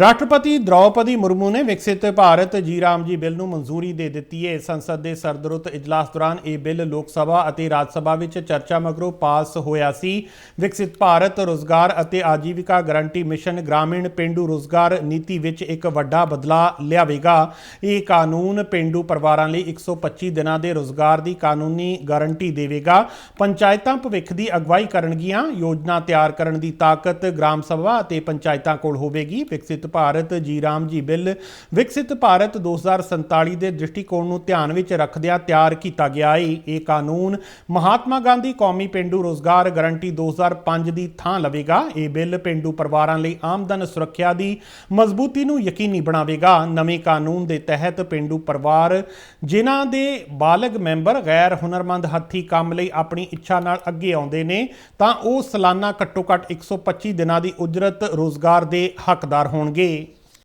ਰਾਸ਼ਟਰਪਤੀ ਦ੍ਰੌਪਦੀ ਮੁਰਮੂ ਨੇ ਵਿਕਸਿਤ ਭਾਰਤ ਜੀ ਰਾਮ ਜੀ ਬਿੱਲ ਨੂੰ ਮਨਜ਼ੂਰੀ ਦੇ ਦਿੱਤੀ ਹੈ ਸੰਸਦ ਦੇ ਸਰਦਰੁੱਤ ਇਜਲਾਸ ਦੌਰਾਨ ਇਹ ਬਿੱਲ ਲੋਕ ਸਭਾ ਅਤੇ ਰਾਜ ਸਭਾ ਵਿੱਚ ਚਰਚਾ ਮਗਰੋਂ ਪਾਸ ਹੋਇਆ ਸੀ। ਵਿਕਸਿਤ ਭਾਰਤ ਰੋਜ਼ਗਾਰ ਅਤੇ ਆਜੀਵਿਕਾ ਗਾਰੰਟੀ ਮਿਸ਼ਨ ਗ੍ਰਾਮੀਣ ਪਿੰਡੂ ਰੋਜ਼ਗਾਰ ਨੀਤੀ ਵਿੱਚ ਇੱਕ ਵੱਡਾ ਬਦਲਾਅ ਲਿਆਵੇਗਾ। ਇਹ ਕਾਨੂੰਨ ਪਿੰਡੂ ਪਰਿਵਾਰਾਂ ਲਈ 125 ਦਿਨਾਂ ਦੇ ਰੋਜ਼ਗਾਰ ਦੀ ਕਾਨੂੰਨੀ ਗਾਰੰਟੀ ਦੇਵੇਗਾ। ਪੰਚਾਇਤਾਂ ਭਵਿੱਖ ਦੀ ਅਗਵਾਈ ਕਰਨਗੀਆਂ। ਯੋਜਨਾ ਤਿਆਰ ਕਰਨ ਦੀ ਤਾਕਤ ਗ੍ਰਾਮ ਸਭਾ ਅਤੇ ਪੰਚਾਇਤਾਂ ਕੋਲ ਹੋਵੇਗੀ। ਵਿਕਸਿਤ ਭਾਰਤ ਜੀ ਰਾਮ ਜੀ ਬਿੱਲ। ਵਿਕਸਿਤ ਭਾਰਤ 2047 ਦੇ ਦ੍ਰਿਸ਼ਟੀਕੋਣ ਨੂੰ ਧਿਆਨ ਵਿੱਚ ਰੱਖਦਿਆਂ ਤਿਆਰ ਕੀਤਾ ਗਿਆ ਹੈ ਇਹ ਕਾਨੂੰਨ ਮਹਾਤਮਾ ਗਾਂਧੀ ਕੌਮੀ ਪਿੰਡੂ ਰੋਜ਼ਗਾਰ ਗਾਰੰਟੀ 2005 ਦੀ ਥਾਂ ਲਵੇਗਾ। ਇਹ ਬਿੱਲ ਪਿੰਡੂ ਪਰਿਵਾਰਾਂ ਲਈ ਆਮਦਨ ਸੁਰੱਖਿਆ ਦੀ ਮਜ਼ਬੂਤੀ ਨੂੰ ਯਕੀਨੀ ਬਣਾਵੇਗਾ। ਨਵੇਂ ਕਾਨੂੰਨ ਦੇ ਤਹਿਤ ਪਿੰਡੂ ਪਰਿਵਾਰ, ਜਿਨ੍ਹਾਂ ਦੇ ਬਾਲਗ ਮੈਂਬਰ ਗੈਰ ਹੁਨਰਮੰਦ ਹੱਥੀ ਕੰਮ ਲਈ ਆਪਣੀ ਇੱਛਾ ਨਾਲ ਅੱਗੇ ਆਉਂਦੇ ਨੇ, ਤਾਂ ਉਹ ਸਾਲਾਨਾ ਘੱਟੋ ਘੱਟ 125 ਦਿਨਾਂ ਦੀ ਉਜਰਤ ਰੋਜ਼ਗਾਰ ਦੇ ਹੱਕਦਾਰ ਹੋਣਗੇ। ನನಗೆ